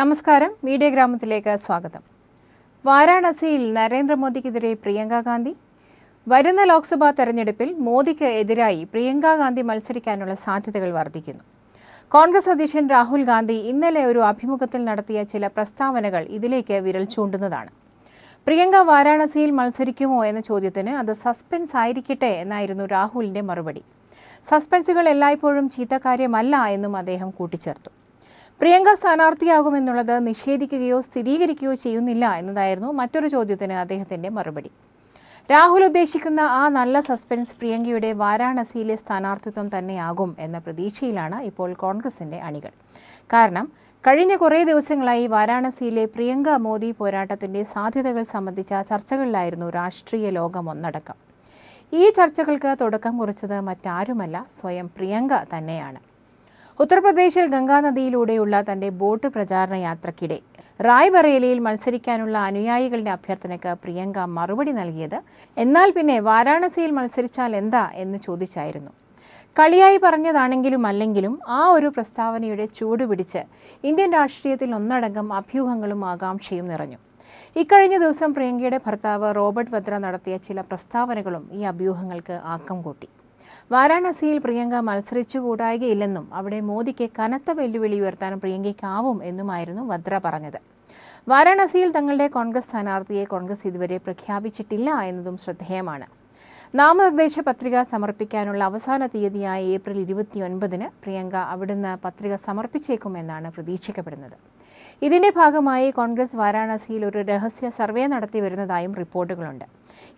നമസ്കാരം. മീഡിയ ഗ്രാമത്തിലേക്ക് സ്വാഗതം. വാരാണസിയിൽ നരേന്ദ്രമോദിക്കെതിരെ പ്രിയങ്ക ഗാന്ധി. വരുന്ന ലോക്സഭാ തെരഞ്ഞെടുപ്പിൽ മോദിക്ക് എതിരായി പ്രിയങ്ക ഗാന്ധി മത്സരിക്കാനുള്ള സാധ്യതകൾ വർദ്ധിക്കുന്നു. കോൺഗ്രസ് അധ്യക്ഷൻ രാഹുൽ ഗാന്ധി ഇന്നലെ ഒരു അഭിമുഖത്തിൽ നടത്തിയ ചില പ്രസ്താവനകൾ ഇതിലേക്ക് വിരൽ ചൂണ്ടുന്നതാണ്. പ്രിയങ്ക വാരാണസിയിൽ മത്സരിക്കുമോ എന്ന ചോദ്യത്തിന് അത് സസ്പെൻസ് ആയിരിക്കട്ടെ എന്നായിരുന്നു രാഹുലിന്റെ മറുപടി. സസ്പെൻസുകൾ എല്ലായ്പ്പോഴും ചീത്തക്കാര്യമല്ല എന്നും അദ്ദേഹം കൂട്ടിച്ചേർത്തു. പ്രിയങ്ക സ്ഥാനാർത്ഥിയാകുമെന്നുള്ളത് നിഷേധിക്കുകയോ സ്ഥിരീകരിക്കുകയോ ചെയ്യുന്നില്ല എന്നതായിരുന്നു മറ്റൊരു ചോദ്യത്തിന് അദ്ദേഹത്തിന്റെ മറുപടി. രാഹുൽ ഉദ്ദേശിക്കുന്ന ആ നല്ല സസ്പെൻസ് പ്രിയങ്കയുടെ വാരാണസിയിലെ സ്ഥാനാർത്ഥിത്വം തന്നെയാകും എന്ന പ്രതീക്ഷയിലാണ് ഇപ്പോൾ കോൺഗ്രസിന്റെ അണികൾ. കാരണം കഴിഞ്ഞ കുറേ ദിവസങ്ങളായി വാരാണസിയിലെ പ്രിയങ്ക മോദി പോരാട്ടത്തിന്റെ സാധ്യതകൾ സംബന്ധിച്ച ചർച്ചകളിലായിരുന്നു രാഷ്ട്രീയ ലോകം ഒന്നടക്കം ഈ ചർച്ചകൾക്ക് തുടക്കം കുറിച്ചത് മറ്റാരുമല്ല സ്വയം പ്രിയങ്ക തന്നെയാണ്. ഉത്തർപ്രദേശിൽ ഗംഗാനദിയിലൂടെയുള്ള തന്റെ ബോട്ട് പ്രചാരണ യാത്രക്കിടെ. റായ്ബറേലിയിൽ മത്സരിക്കാനുള്ള അനുയായികളുടെ അഭ്യർത്ഥനയ്ക്ക് പ്രിയങ്ക മറുപടി നൽകിയത്. എന്നാൽ പിന്നെ വാരാണസിയിൽ മത്സരിച്ചാൽ എന്താ എന്ന് ചോദിച്ചായിരുന്നു. കളിയായി പറഞ്ഞതാണെങ്കിലും അല്ലെങ്കിലും ആ ഒരു പ്രസ്താവനയുടെ ചൂടുപിടിച്ച് ഇന്ത്യൻ രാഷ്ട്രീയത്തിൽ ഒന്നടങ്കം അഭ്യൂഹങ്ങളും ആകാംക്ഷയും നിറഞ്ഞു. ഇക്കഴിഞ്ഞ ദിവസം പ്രിയങ്കയുടെ ഭർത്താവ് റോബർട്ട് വദ്ര നടത്തിയ ചില പ്രസ്താവനകളും ഈ അഭ്യൂഹങ്ങൾക്ക് ആക്കം കൂട്ടി. വാരാണസിയിൽ പ്രിയങ്ക മത്സരിച്ചു മത്സരിച്ചുകൂടായികയില്ലെന്നും അവിടെ മോദിക്ക് കനത്ത വെല്ലുവിളി ഉയർത്താൻ പ്രിയങ്കയ്ക്കാവും എന്നുമായിരുന്നു വദ്ര പറഞ്ഞത്. വാരാണസിയിൽ തങ്ങളുടെ കോൺഗ്രസ് സ്ഥാനാർത്ഥിയെ കോൺഗ്രസ് ഇതുവരെ പ്രഖ്യാപിച്ചിട്ടില്ല എന്നതും ശ്രദ്ധേയമാണ്. നാമനിർദ്ദേശ പത്രിക സമർപ്പിക്കാനുള്ള അവസാന തീയതിയായ ഏപ്രിൽ ഇരുപത്തിയൊൻപതിന് പ്രിയങ്ക അവിടുന്ന് പത്രിക സമർപ്പിച്ചേക്കുമെന്നാണ് പ്രതീക്ഷിക്കപ്പെടുന്നത്. ഇതിന്റെ ഭാഗമായി കോൺഗ്രസ് വാരാണസിയിൽ ഒരു രഹസ്യ സർവേ നടത്തി വരുന്നതായും റിപ്പോർട്ടുകളുണ്ട്.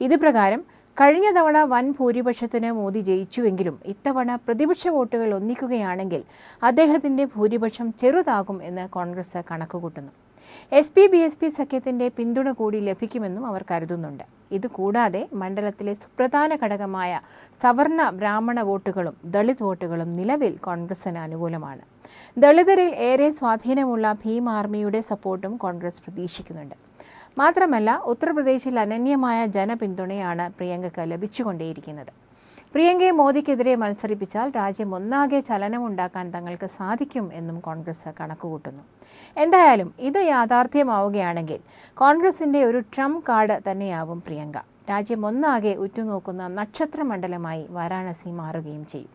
ഇത് പ്രകാരം കഴിഞ്ഞ തവണ വൻ ഭൂരിപക്ഷത്തിന് മോദി ജയിച്ചുവെങ്കിലും ഇത്തവണ പ്രതിപക്ഷ വോട്ടുകൾ ഒന്നിക്കുകയാണെങ്കിൽ അദ്ദേഹത്തിന്റെ ഭൂരിപക്ഷം ചെറുതാകും എന്ന് കോൺഗ്രസ് കണക്കുകൂട്ടുന്നു. S P B S P സഖ്യത്തിന്റെ പിന്തുണ കൂടി ലഭിക്കുമെന്നും അവർ കരുതുന്നുണ്ട്. ഇതുകൂടാതെ മണ്ഡലത്തിലെ സുപ്രധാന ഘടകമായ സവർണ ബ്രാഹ്മണ വോട്ടുകളും ദളിത് വോട്ടുകളും നിലവിൽ കോൺഗ്രസിന് അനുകൂലമാണ്. ദളിതരിൽ ഏറെ സ്വാധീനമുള്ള ഭീം ആർമിയുടെ സപ്പോർട്ടും കോൺഗ്രസ് പ്രതീക്ഷിക്കുന്നുണ്ട്. മാത്രമല്ല ഉത്തർപ്രദേശിൽ അനന്യമായ ജനപിന്തുണയാണ് പ്രിയങ്കയ്ക്ക് ലഭിച്ചുകൊണ്ടേയിരിക്കുന്നത്. പ്രിയങ്കയെ മോദിക്കെതിരെ മത്സരിപ്പിച്ചാൽ രാജ്യം ഒന്നാകെ ചലനമുണ്ടാക്കാൻ തങ്ങൾക്ക് സാധിക്കും എന്നും കോൺഗ്രസ് കണക്കുകൂട്ടുന്നു. എന്തായാലും ഇത് യാഥാർത്ഥ്യമാവുകയാണെങ്കിൽ കോൺഗ്രസിന്റെ ഒരു ട്രംപ് കാർഡ് തന്നെയാവും പ്രിയങ്ക. രാജ്യം ഒന്നാകെ ഉറ്റുനോക്കുന്ന നക്ഷത്ര മണ്ഡലമായി വാരാണസി മാറുകയും ചെയ്യും.